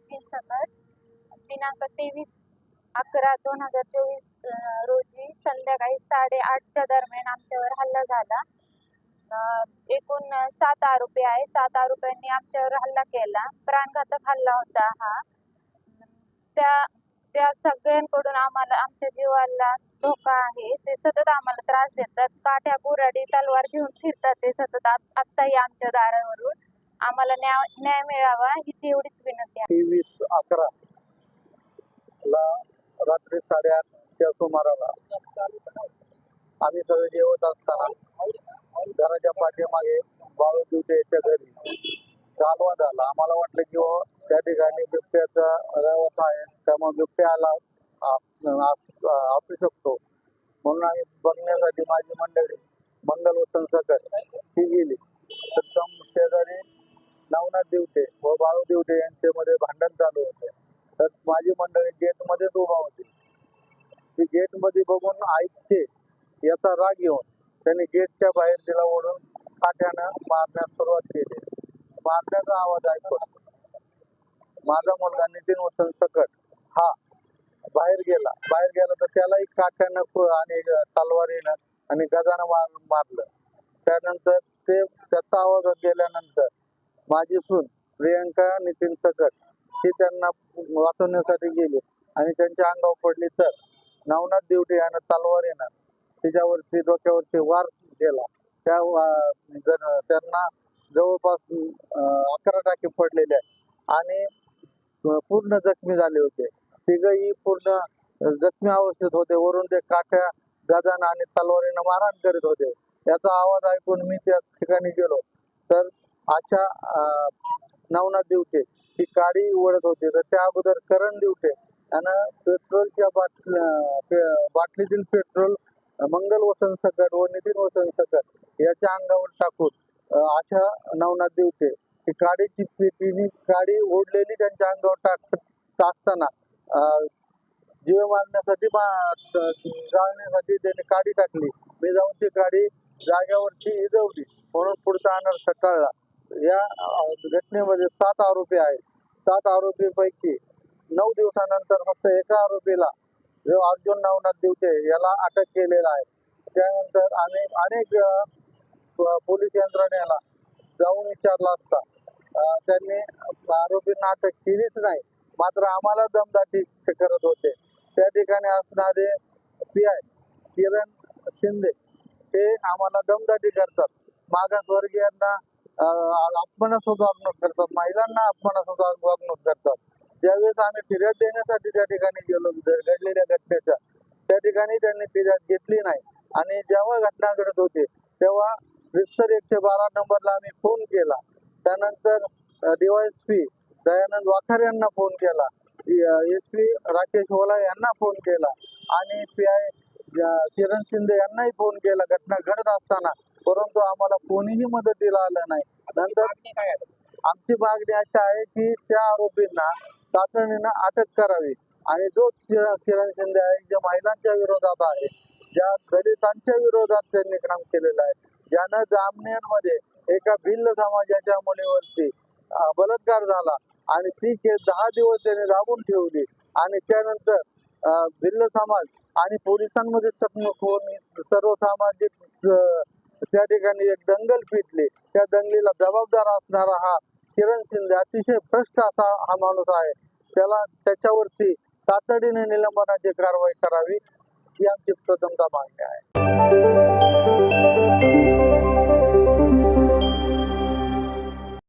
नितीन सकट दिनांक तेवीस अकरा दोन हजार चोवीस रोजी संध्याकाळी साडेआठच्या दरम्यान आमच्यावर हल्ला झाला. एकूण सात आरोपी आहे सात आरोपींनी आमच्यावर हल्ला केला. प्राणघातक हल्ला होता हा. त्या त्या सगळ्यांकडून आम्हाला आमच्या जीवाला धोका आहे. ते सतत आम्हाला त्रास देतात. काठ्या कुऱ्हाडी तलवार घेऊन फिरतात ते सतत. आत- आत्ताही आमच्या दारावरून. आम्हाला न्याय न्याय मिळावा हीच एवढीच विनंती आहे. तेवीस अकरा ला रात्री साडेआठच्या सुमाराला आम्ही सगळे जेवत असताना घराच्या पाठीमागे बाळू दुटे याच्या घरी कालवा झाला. आम्हाला वाटलं की बुवा त्या ठिकाणी बिबट्याचा रहिवास आहे. त्यामुळे बिबट्या आला असू शकतो. म्हणून आम्ही बघण्यासाठी माझी मंडळी मंगल वसंत सकट ती गेली. तर सम शेजारी नवनाथ दिवटे व बाळू दिवटे यांच्यामध्ये भांडण चालू होते. तर माझी मंडळी गेटमध्येच उभा होती. ती गेटमध्ये बघून ऐकते याचा राग येऊन त्यांनी गेटच्या बाहेर तिला ओढून काठ्यानं मारण्यास सुरुवात केली. मारण्याचा आवाज ऐकून माझा मुलगा नितीन वसन सकट हा बाहेर गेला. बाहेर गेला तर त्यालाही काठ्यानं आणि तलवारीनं आणि गजानं मार मारलं. त्यानंतर ते त्याचा आवाज गेल्यानंतर माझी सून प्रियंका नितीन सकट ही त्यांना वाचवण्यासाठी गेली. आणि त्यांच्या अंगावर पडली तर नवनाथ दिवटे यानं तलवारीनं तिच्यावरती डोक्यावरती वार केला त्या त्यांना जवळपास अकरा टाके पडलेले आहे आणि पूर्ण जखमी झाले होते. तिघही पूर्ण जखमी अवस्थेत होते. वरून ते काठ्या गजानं आणि तलवारीनं मारहाण करीत होते. याचा आवाज ऐकून मी त्या ठिकाणी गेलो. अशा नवनाथ दिवटे ही गाडी ओढत होती. तर त्या अगोदर करण दिवटे यानं पेट्रोलच्या बाटल्या पे- बाटलीतील पेट्रोल मंगल वसन सकट व नितीन वसन सकट याच्या अंगावर टाकून अशा नवनाथ दिवटे ही गाडीची पेटीने गाडी ओढलेली त्यांच्या अंगावर टाक टाकताना जीव मारण्यासाठी बा- जाळण्यासाठी त्यांनी काडी टाकली. मी जाऊन ती गाडी जाग्यावरती इजवली म्हणून पुढचा अनर्थ टळला. या घटनेमध्ये सात आरोपी आहेत. सात आरोपी पैकी नऊ दिवसानंतर फक्त एका आरोपीला जो अर्जुन नवनाथ दिवटे याला अटक केलेला आहे. त्यानंतर आम्ही अनेक पोलीस यंत्रणेला जाऊन विचारला असता. त्यांनी आरोपींना अटक केलीच नाही. मात्र आम्हाला दमदाटी करत होते. त्या ठिकाणी असणारे पी आय किरण शिंदे हे आम्हाला दमदाटी करतात. मागासवर्गीयांना अपमानास्पद वागणूक करतात. महिलांना अपमानास्पद वागणूक करतात. ज्यावेळेस आम्ही फिर्याद देण्यासाठी त्या ठिकाणी गेलो घडलेल्या घटनेच्या त्या ठिकाणी त्यांनी फिर्याद घेतली नाही. आणि जेव्हा घटना घडत होती तेव्हा रितसर एकशे बारा नंबरला आम्ही फोन केला. त्यानंतर डीवायएसपी दयानंद वाखार यांना फोन केला. एस पी राकेश ओला यांना फोन केला. आणि पी आय किरण शिंदे यांनाही फोन केला. घटना घडत असताना परंतु आम्हाला कोणीही मदतीला आलं नाही. नंतर आमची मागणी अशी आहे की त्या आरोपींना तातडीनं अटक करावी. आणि जो किरण शिंदे आहे जे महिलांच्या विरोधात आहे ज्या दलितांच्या विरोधात त्यांनी काम केलेलं आहे ज्यानं जामनेरमध्ये एका भिल्ल समाजाच्या मुलीवरती बलात्कार झाला आणि ती केस दहा दिवस त्याने दाबून ठेवली. आणि त्यानंतर भिल्ल समाज आणि पोलिसांमध्ये चकमक होऊन सर्व सामाजिक त्या ठिकाणी एक दंगल पेटली त्या दंगलीला जबाबदार असणारा हा किरण शिंदे अतिशय भ्रष्ट असा हा माणूस आहे. त्याला त्याच्यावरती तातडीने निलंबनाची कारवाई करावी ही आमची प्रथमता मागणी आहे.